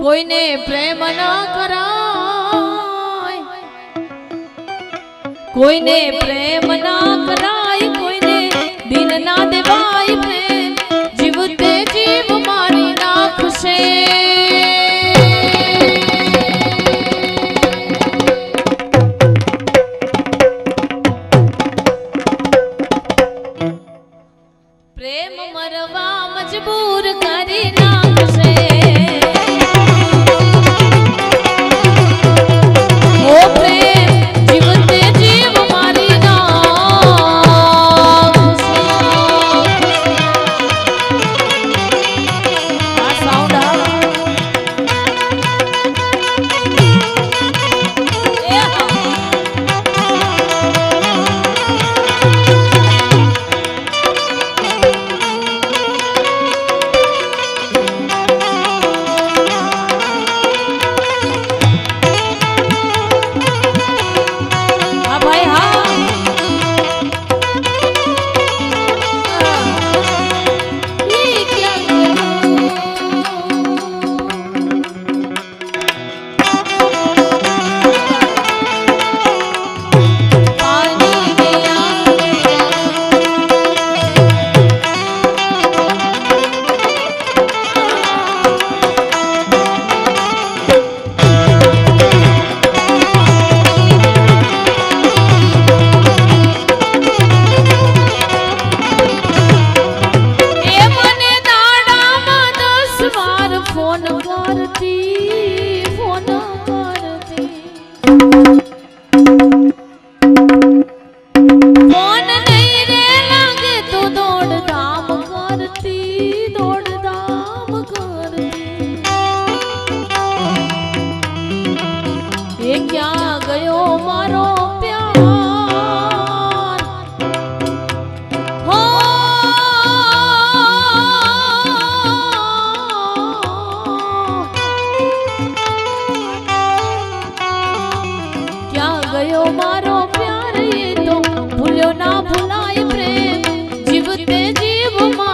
કોઈને પ્રેમ ના કરાય. કોઈને પ્રેમ ના કરાય, કોઈને દિન ના દેવાય પ્રેમ. જીવતે જીવ મારી નાખશે. પ્રેમ મરવા મજબૂર કરી કરતી ફોન કરતી ફોન નહીં રે લાગે તો દોડધામ કરતી દોડધામ કરતી એ ક્યાં ગયો મારો જીવ તે જીવમાં